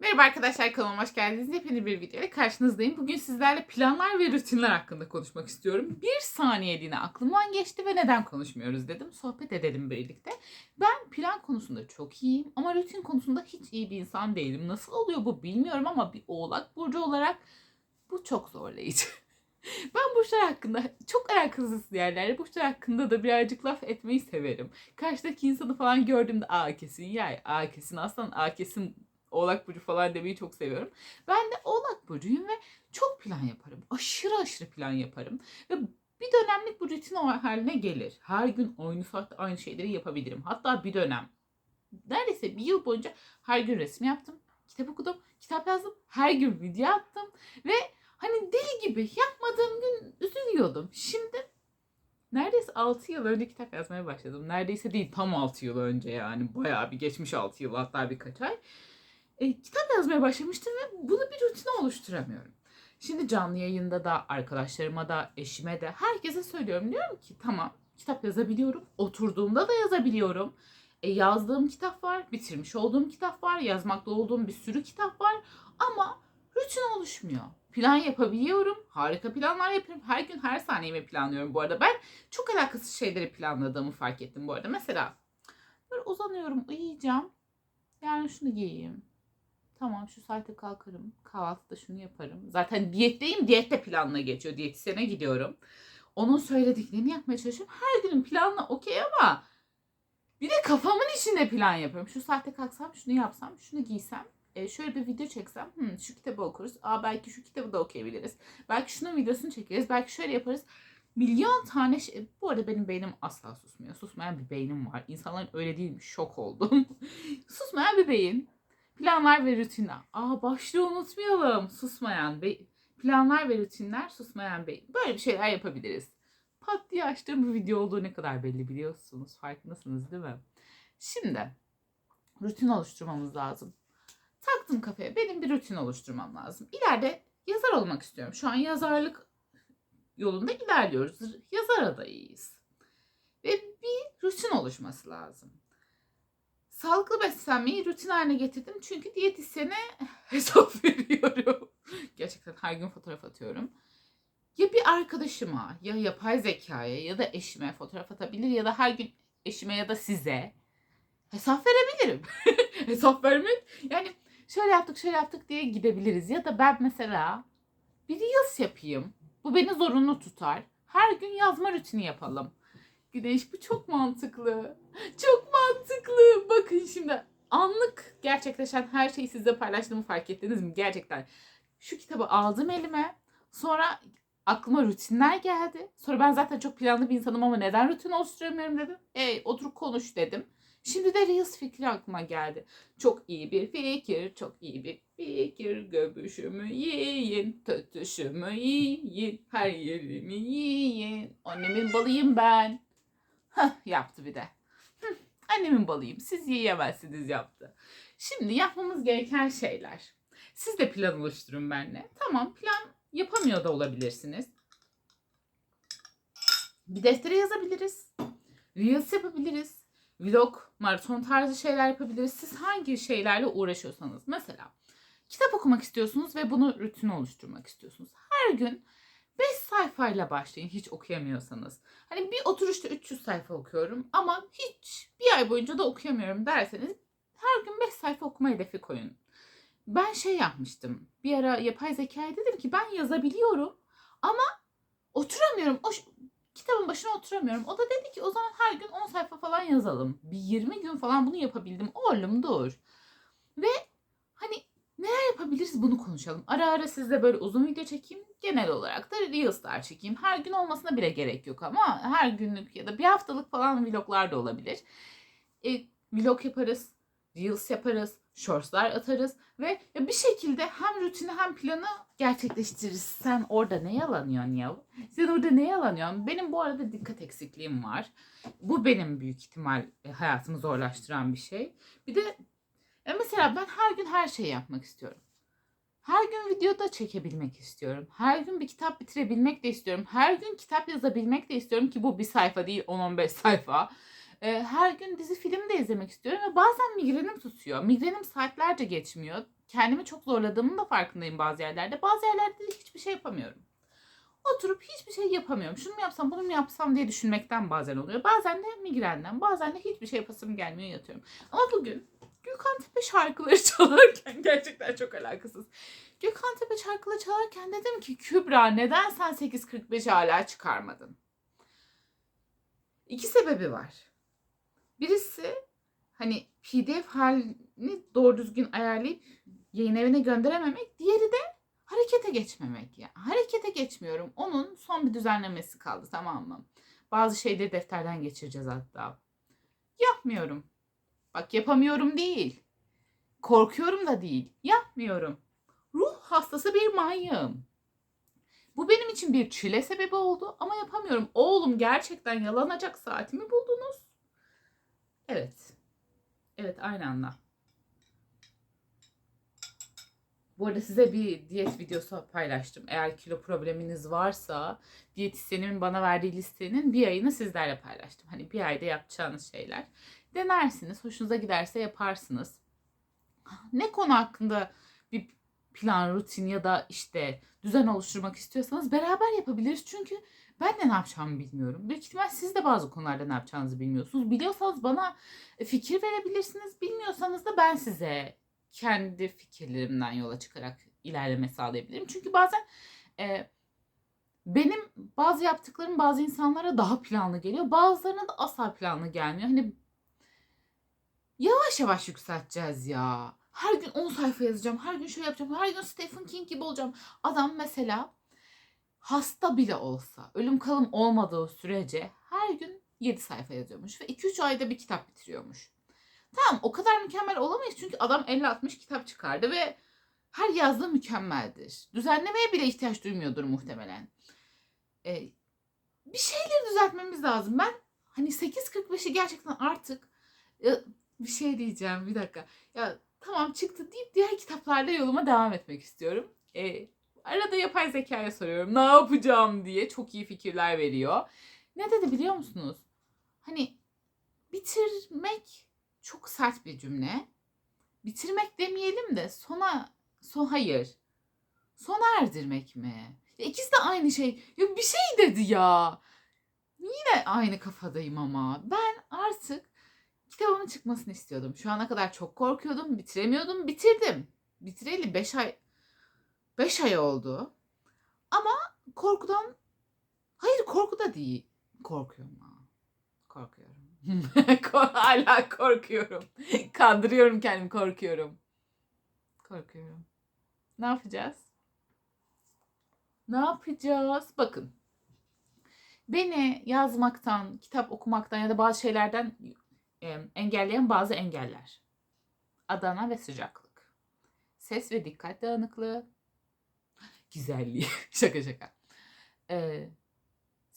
Merhaba arkadaşlar kanalıma hoş geldiniz. Yepyeni bir video ile karşınızdayım. Bugün sizlerle planlar ve rutinler hakkında konuşmak istiyorum. Bir saniyeliğine aklımdan geçti ve neden konuşmuyoruz dedim. Sohbet edelim birlikte. Ben plan konusunda çok iyiyim ama rutin konusunda hiç iyi bir insan değilim. Nasıl oluyor bu bilmiyorum ama bir oğlak burcu olarak bu çok zorlayıcı. Ben burçlar hakkında çok alakasız yerlerde burçlar hakkında da birazcık laf etmeyi severim. Karşıdaki insanı falan gördüğümde aa kesin yay, aa kesin aslan, aa kesin Oğlak Burcu falan demeyi çok seviyorum. Ben de Oğlak Burcu'yum ve çok plan yaparım. Aşırı aşırı plan yaparım. Ve bir dönemlik bu rutin haline gelir. Her gün aynı saatte aynı şeyleri yapabilirim. Hatta bir dönem neredeyse bir yıl boyunca her gün resim yaptım. Kitap okudum, kitap yazdım. Her gün video attım. Ve hani deli gibi yapmadığım gün üzülüyordum. Şimdi neredeyse 6 yıl önce kitap yazmaya başladım. Neredeyse değil tam 6 yıl önce yani. Bayağı bir geçmiş 6 yıl hatta birkaç ay e, kitap yazmaya başlamıştım ve bunu bir rutine oluşturamıyorum. Şimdi canlı yayında da arkadaşlarıma da eşime de herkese söylüyorum. Diyorum ki tamam kitap yazabiliyorum. Oturduğumda da yazabiliyorum. E, yazdığım kitap var, bitirmiş olduğum kitap var, yazmakta olduğum bir sürü kitap var ama rutin oluşmuyor. Plan yapabiliyorum. Harika planlar yapıyorum. Her gün her saniyemi planlıyorum bu arada. Ben çok alakasız şeyleri planladığımı fark ettim bu arada. Mesela böyle uzanıyorum, uyuyacağım. Yani şunu giyeyim. Tamam şu saate kalkarım. Kahvaltıda şunu yaparım. Zaten diyetteyim. Diyette planla geçiyor. Diyetisyene gidiyorum. Onun söylediklerini yapmaya çalışıyorum. Her günün planla okey ama bir de kafamın içinde plan yapıyorum. Şu saatte kalksam, şunu yapsam, şunu giysem, e, şöyle bir video çeksem, hmm, şu kitabı okuruz. Aa belki şu kitabı da okuyabiliriz. Belki şunun videosunu çekeriz. Belki şöyle yaparız. Milyon tane şey. Bu arada benim beynim asla susmuyor. Susmayan bir beynim var. İnsanların öyle değilmiş. Şok oldum. Susmayan bir beyin. Planlar ve rutinler. Aa başlığı unutmayalım. Susmayan be planlar ve rutinler susmayan beyin. Böyle bir şeyler yapabiliriz. Pat diye açtığım bir video olduğu ne kadar belli biliyorsunuz. Farkındasınız değil mi? Şimdi rutin oluşturmamız lazım. Taktım kafaya. Benim bir rutin oluşturmam lazım. İleride yazar olmak istiyorum. Şu an yazarlık yolunda ilerliyoruz. Yazar adayıyız. Ve bir rutin oluşması lazım. Sağlıklı beslenmeyi rutin haline getirdim. Çünkü diyetisyene hesap veriyorum. Gerçekten her gün fotoğraf atıyorum. Ya bir arkadaşıma ya yapay zekaya ya da eşime fotoğraf atabilir ya da her gün eşime ya da size hesap verebilirim. hesap vermek yani şöyle yaptık şöyle yaptık diye gidebiliriz. Ya da ben mesela bir reels yapayım. Bu beni zorunlu tutar. Her gün yazma rutini yapalım. Güneş bu çok mantıklı. Çok mantıklı. Bakın şimdi anlık gerçekleşen her şeyi sizle paylaştığımı fark ettiniz mi? Gerçekten. Şu kitabı aldım elime. Sonra aklıma rutinler geldi. Sonra ben zaten çok planlı bir insanım ama neden rutin oluşturamıyorum dedim. E, oturup konuş dedim. Şimdi de Reels fikri aklıma geldi. Çok iyi bir fikir, çok iyi bir fikir. Göbüşümü yiyin, tötüşümü yiyin, her yerimi yiyin. Annemin balıyım ben. Yaptı bir de. Hı, annemin balıyım. Siz yiyemezsiniz yaptı. Şimdi yapmamız gereken şeyler. Siz de plan oluşturun benimle. Tamam plan yapamıyor da olabilirsiniz. Bir deftere yazabiliriz. Reels yapabiliriz. Vlog, maraton tarzı şeyler yapabiliriz. Siz hangi şeylerle uğraşıyorsanız. Mesela kitap okumak istiyorsunuz ve bunu rutin oluşturmak istiyorsunuz. Her gün 5 sayfayla başlayın hiç okuyamıyorsanız. Hani bir oturuşta 300 sayfa okuyorum ama hiç bir ay boyunca da okuyamıyorum derseniz her gün 5 sayfa okuma hedefi koyun. Ben şey yapmıştım. Bir ara yapay zekaya dedim ki ben yazabiliyorum ama oturamıyorum. O kitabın başına oturamıyorum. O da dedi ki o zaman her gün 10 sayfa falan yazalım. Bir 20 gün falan bunu yapabildim. Oğlum dur. Ve neler yapabiliriz bunu konuşalım. Ara ara sizle böyle uzun video çekeyim. Genel olarak da Reels'lar çekeyim. Her gün olmasına bile gerek yok ama her günlük ya da bir haftalık falan vloglar da olabilir. E, vlog yaparız, Reels yaparız, Shorts'lar atarız ve bir şekilde hem rutini hem planı gerçekleştiririz. Sen orada ne yalanıyorsun ya? Sen orada ne yalanıyorsun? Benim bu arada dikkat eksikliğim var. Bu benim büyük ihtimal e, hayatımı zorlaştıran bir şey. Bir de e mesela ben her gün her şeyi yapmak istiyorum. Her gün videoda çekebilmek istiyorum. Her gün bir kitap bitirebilmek de istiyorum. Her gün kitap yazabilmek de istiyorum ki bu bir sayfa değil 10-15 sayfa. Ee, her gün dizi film de izlemek istiyorum ve bazen migrenim tutuyor. Migrenim saatlerce geçmiyor. kendimi çok zorladığımın da farkındayım bazı yerlerde. Bazı yerlerde de hiçbir şey yapamıyorum. Oturup hiçbir şey yapamıyorum. Şunu mu yapsam bunu mu yapsam diye düşünmekten bazen oluyor. Bazen de migrenden bazen de hiçbir şey yapasım gelmiyor yatıyorum. Ama bugün Gökhan Tepe şarkıları çalarken gerçekten çok alakasız. Gökhan Tepe şarkıları çalarken dedim ki Kübra neden sen 8.45 hala çıkarmadın? İki sebebi var. Birisi hani pdf halini doğru düzgün ayarlayıp yayın evine gönderememek. Diğeri de harekete geçmemek ya. Harekete geçmiyorum. Onun son bir düzenlemesi kaldı tamam mı? Bazı şeyleri defterden geçireceğiz hatta. Yapmıyorum. Bak yapamıyorum değil. Korkuyorum da değil. Yapmıyorum. Ruh hastası bir manyağım. Bu benim için bir çile sebebi oldu ama yapamıyorum. Oğlum gerçekten yalanacak saatimi buldunuz. Evet. Evet aynı anda. Bu arada size bir diyet videosu paylaştım. Eğer kilo probleminiz varsa diyetisyenimin bana verdiği listenin bir ayını sizlerle paylaştım. Hani bir ayda yapacağınız şeyler. Denersiniz. Hoşunuza giderse yaparsınız. Ne konu hakkında bir plan, rutin ya da işte düzen oluşturmak istiyorsanız beraber yapabiliriz. Çünkü ben de ne yapacağımı bilmiyorum. Büyük ihtimal siz de bazı konularda ne yapacağınızı bilmiyorsunuz. Biliyorsanız bana fikir verebilirsiniz. Bilmiyorsanız da ben size kendi fikirlerimden yola çıkarak ilerleme sağlayabilirim. Çünkü bazen e, benim bazı yaptıklarım bazı insanlara daha planlı geliyor. Bazılarına da asla planlı gelmiyor. Hani yavaş yavaş yükselteceğiz ya. Her gün 10 sayfa yazacağım. Her gün şöyle yapacağım. Her gün Stephen King gibi olacağım. Adam mesela hasta bile olsa, ölüm kalım olmadığı sürece her gün 7 sayfa yazıyormuş ve 2-3 ayda bir kitap bitiriyormuş. Tamam o kadar mükemmel olamayız çünkü adam 50-60 kitap çıkardı ve her yazdığı mükemmeldir. Düzenlemeye bile ihtiyaç duymuyordur muhtemelen. Ee, bir şeyleri düzeltmemiz lazım. Ben hani 8.45'i gerçekten artık ya, bir şey diyeceğim bir dakika. Ya tamam çıktı deyip diğer kitaplarla yoluma devam etmek istiyorum. Ee, arada yapay zekaya soruyorum ne yapacağım diye çok iyi fikirler veriyor. Ne dedi biliyor musunuz? Hani bitirmek çok sert bir cümle. Bitirmek demeyelim de sona son hayır. Sona erdirmek mi? Ya ikisi de aynı şey. Ya bir şey dedi ya. Yine aynı kafadayım ama. Ben artık kitabımın çıkmasını istiyordum. Şu ana kadar çok korkuyordum. Bitiremiyordum. Bitirdim. Bitireli 5 ay 5 ay oldu. Ama korkudan hayır korku da değil. Korkuyorum. Korkuyorum. Hala korkuyorum. Kandırıyorum kendimi korkuyorum. Korkuyorum. Ne yapacağız? Ne yapacağız? Bakın. Beni yazmaktan, kitap okumaktan ya da bazı şeylerden engelleyen bazı engeller. Adana ve sıcaklık. Ses ve dikkat dağınıklığı. Güzelliği. şaka şaka. Ee,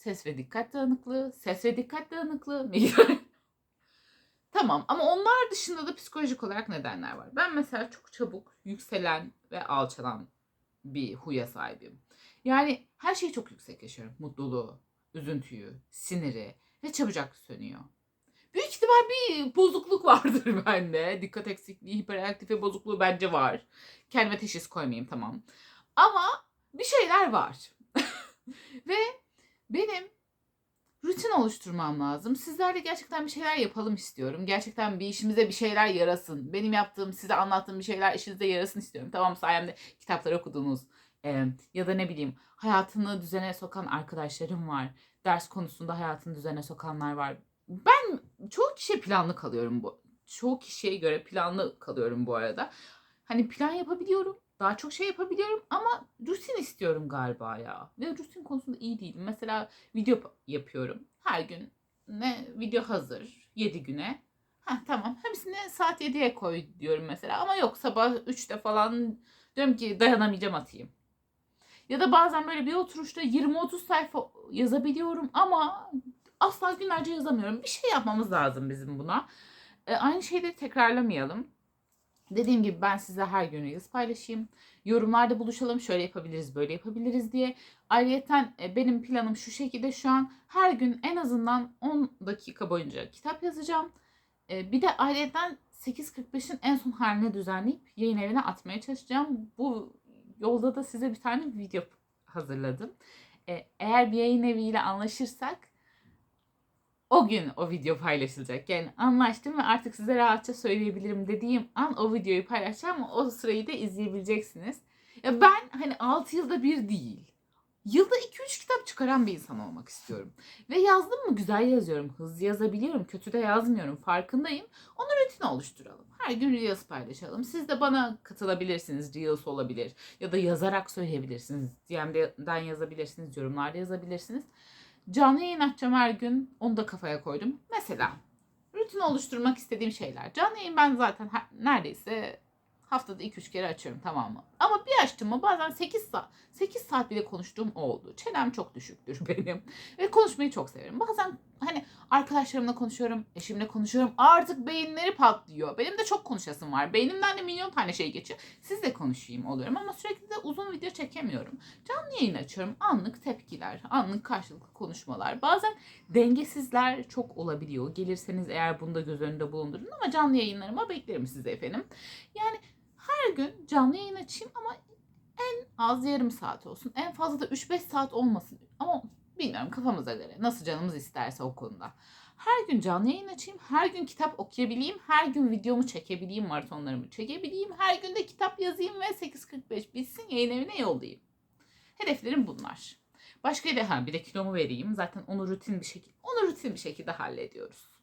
ses ve dikkat dağınıklığı. Ses ve dikkat dağınıklığı. tamam ama onlar dışında da psikolojik olarak nedenler var. Ben mesela çok çabuk yükselen ve alçalan bir huya sahibim. Yani her şeyi çok yüksek yaşıyorum. Mutluluğu, üzüntüyü, siniri ve çabucak sönüyor. Büyük ihtimal bir bozukluk vardır bende. Dikkat eksikliği, hiperaktife bozukluğu bence var. Kendime teşhis koymayayım tamam. Ama bir şeyler var. ve benim rutin oluşturmam lazım. Sizlerle gerçekten bir şeyler yapalım istiyorum. Gerçekten bir işimize bir şeyler yarasın. Benim yaptığım, size anlattığım bir şeyler işinize yarasın istiyorum. Tamam sayemde kitaplar okudunuz. Ee, ya da ne bileyim hayatını düzene sokan arkadaşlarım var. Ders konusunda hayatını düzene sokanlar var. Ben çoğu kişiye planlı kalıyorum bu. Çoğu kişiye göre planlı kalıyorum bu arada. Hani plan yapabiliyorum. Daha çok şey yapabiliyorum ama rutin istiyorum galiba ya. Ve rutin konusunda iyi değilim. Mesela video yapıyorum. Her gün ne video hazır 7 güne. Ha tamam. Hepsini saat 7'ye koy diyorum mesela. Ama yok sabah 3'te falan diyorum ki dayanamayacağım atayım. Ya da bazen böyle bir oturuşta 20-30 sayfa yazabiliyorum ama asla günlerce yazamıyorum. Bir şey yapmamız lazım bizim buna. E, aynı şeyleri tekrarlamayalım. Dediğim gibi ben size her gün Reels paylaşayım. Yorumlarda buluşalım. Şöyle yapabiliriz, böyle yapabiliriz diye. Ayrıca benim planım şu şekilde şu an. Her gün en azından 10 dakika boyunca kitap yazacağım. E, bir de ayrıca 8.45'in en son haline düzenleyip yayın evine atmaya çalışacağım. Bu yolda da size bir tane video hazırladım. E, eğer bir yayın eviyle anlaşırsak o gün o video paylaşılacak. Yani anlaştım ve artık size rahatça söyleyebilirim dediğim an o videoyu paylaşacağım o sırayı da izleyebileceksiniz. Ya ben hani 6 yılda bir değil. Yılda 2-3 kitap çıkaran bir insan olmak istiyorum. Ve yazdım mı güzel yazıyorum. Hızlı yazabiliyorum. Kötü de yazmıyorum. Farkındayım. Onu rutin oluşturalım. Her gün Reels paylaşalım. Siz de bana katılabilirsiniz. Reels olabilir. Ya da yazarak söyleyebilirsiniz. DM'den yazabilirsiniz. Yorumlarda yazabilirsiniz. Canlı yayın açacağım her gün. Onu da kafaya koydum. Mesela rutin oluşturmak istediğim şeyler. Canlı yayın ben zaten her- neredeyse haftada 2-3 kere açıyorum tamam mı? Ama bir açtım mı bazen 8 saat 8 saat bile konuştuğum oldu. Çenem çok düşüktür benim. Ve konuşmayı çok severim. Bazen hani arkadaşlarımla konuşuyorum, eşimle konuşuyorum. Artık beyinleri patlıyor. Benim de çok konuşasım var. Beynimden de milyon tane şey geçiyor. Sizle konuşayım oluyorum ama sürekli de uzun video çekemiyorum. Canlı yayın açıyorum. Anlık tepkiler, anlık karşılıklı konuşmalar. Bazen dengesizler çok olabiliyor. Gelirseniz eğer bunu da göz önünde bulundurun ama canlı yayınlarıma beklerim sizi efendim. Yani her gün canlı yayın açayım ama en az yarım saat olsun. En fazla da 3-5 saat olmasın. Ama bilmiyorum kafamıza göre. Nasıl canımız isterse o konuda. Her gün canlı yayın açayım. Her gün kitap okuyabileyim. Her gün videomu çekebileyim. Maratonlarımı çekebileyim. Her gün de kitap yazayım ve 8.45 bitsin yayın evine yollayayım. Hedeflerim bunlar. Başka bir ha bir de kilomu vereyim. Zaten onu rutin bir şekilde onu rutin bir şekilde hallediyoruz.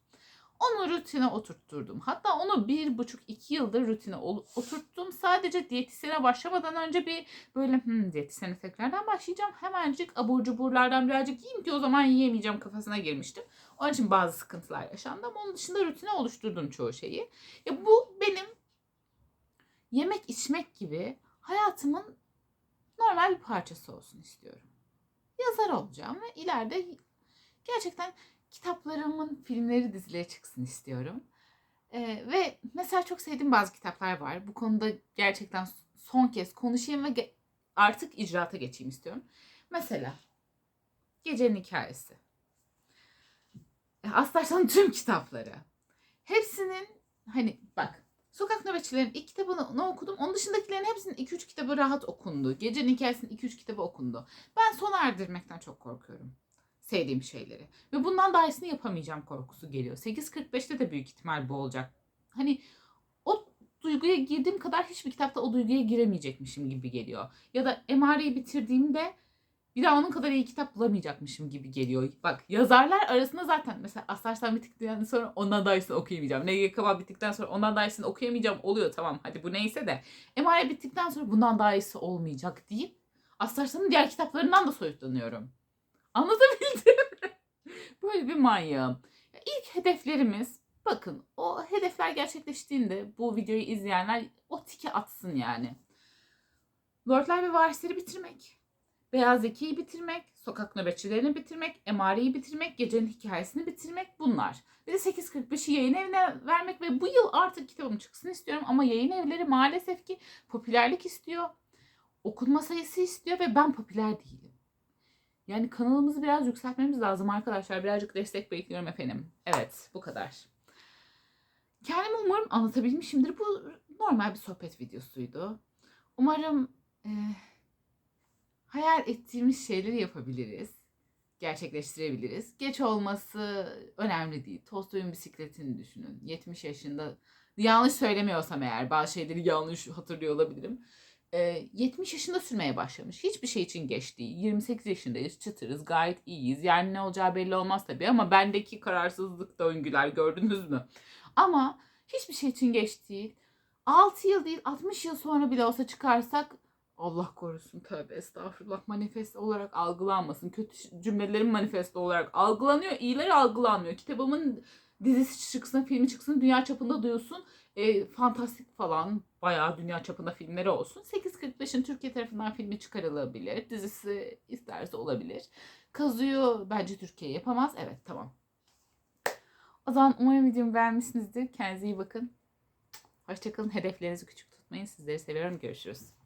Onu rutine oturtturdum. Hatta onu bir buçuk iki yıldır rutine oturttum. Sadece diyetisyene başlamadan önce bir böyle hmm, diyetisyene tekrardan başlayacağım. Hemencik abur cuburlardan birazcık yiyeyim ki o zaman yiyemeyeceğim kafasına girmiştim. Onun için bazı sıkıntılar yaşandı ama onun dışında rutine oluşturdum çoğu şeyi. Ya bu benim yemek içmek gibi hayatımın normal bir parçası olsun istiyorum. Yazar olacağım ve ileride gerçekten kitaplarımın filmleri dizileri çıksın istiyorum. Ee, ve mesela çok sevdiğim bazı kitaplar var. Bu konuda gerçekten son kez konuşayım ve ge- artık icraata geçeyim istiyorum. Mesela Gecenin Hikayesi. Aslarsan'ın tüm kitapları. Hepsinin hani bak Sokak Nöbetçilerin ilk kitabını ne okudum. Onun dışındakilerin hepsinin 2-3 kitabı rahat okundu. Gecenin Hikayesi'nin 2-3 kitabı okundu. Ben sona erdirmekten çok korkuyorum sevdiğim şeyleri. Ve bundan daha iyisini yapamayacağım korkusu geliyor. 8.45'te de büyük ihtimal bu olacak. Hani o duyguya girdiğim kadar hiçbir kitapta o duyguya giremeyecekmişim gibi geliyor. Ya da Emare'yi bitirdiğimde bir daha onun kadar iyi kitap bulamayacakmışım gibi geliyor. Bak yazarlar arasında zaten mesela Aslarsan bittikten sonra ondan daha iyisini okuyamayacağım. N.G. Kemal bittikten sonra ondan daha iyisini okuyamayacağım oluyor tamam hadi bu neyse de. Emare bittikten sonra bundan daha iyisi olmayacak deyip Aslarsan'ın diğer kitaplarından da soyutlanıyorum. Anlatabildim? Böyle bir manyağım. Ya İlk hedeflerimiz bakın o hedefler gerçekleştiğinde bu videoyu izleyenler o tiki atsın yani. Lordlar ve Varisleri bitirmek. Beyaz Zeki'yi bitirmek, sokak nöbetçilerini bitirmek, emareyi bitirmek, gecenin hikayesini bitirmek bunlar. Bir de 8.45'i yayın evine vermek ve bu yıl artık kitabım çıksın istiyorum ama yayın evleri maalesef ki popülerlik istiyor. Okunma sayısı istiyor ve ben popüler değilim. Yani kanalımızı biraz yükseltmemiz lazım arkadaşlar. Birazcık destek bekliyorum efendim. Evet bu kadar. Kendimi umarım anlatabilmişimdir. Bu normal bir sohbet videosuydu. Umarım e, hayal ettiğimiz şeyleri yapabiliriz. Gerçekleştirebiliriz. Geç olması önemli değil. Tolstoy'un bisikletini düşünün. 70 yaşında yanlış söylemiyorsam eğer bazı şeyleri yanlış hatırlıyor olabilirim. E, 70 yaşında sürmeye başlamış. Hiçbir şey için geç değil. 28 yaşındayız, çıtırız, gayet iyiyiz. Yani ne olacağı belli olmaz tabii ama bendeki kararsızlık döngüler gördünüz mü? Ama hiçbir şey için geç değil. 6 yıl değil 60 yıl sonra bile olsa çıkarsak Allah korusun tövbe estağfurullah manifest olarak algılanmasın. Kötü cümlelerin manifesto olarak algılanıyor. iyileri algılanmıyor. Kitabımın dizisi çıksın, filmi çıksın, dünya çapında duyulsun. E, fantastik falan bayağı dünya çapında filmleri olsun. 8.45'in Türkiye tarafından filmi çıkarılabilir. Dizisi isterse olabilir. Kazuyu bence Türkiye yapamaz. Evet tamam. O zaman umarım videomu beğenmişsinizdir. Kendinize iyi bakın. Hoşçakalın. Hedeflerinizi küçük tutmayın. Sizleri seviyorum. Görüşürüz.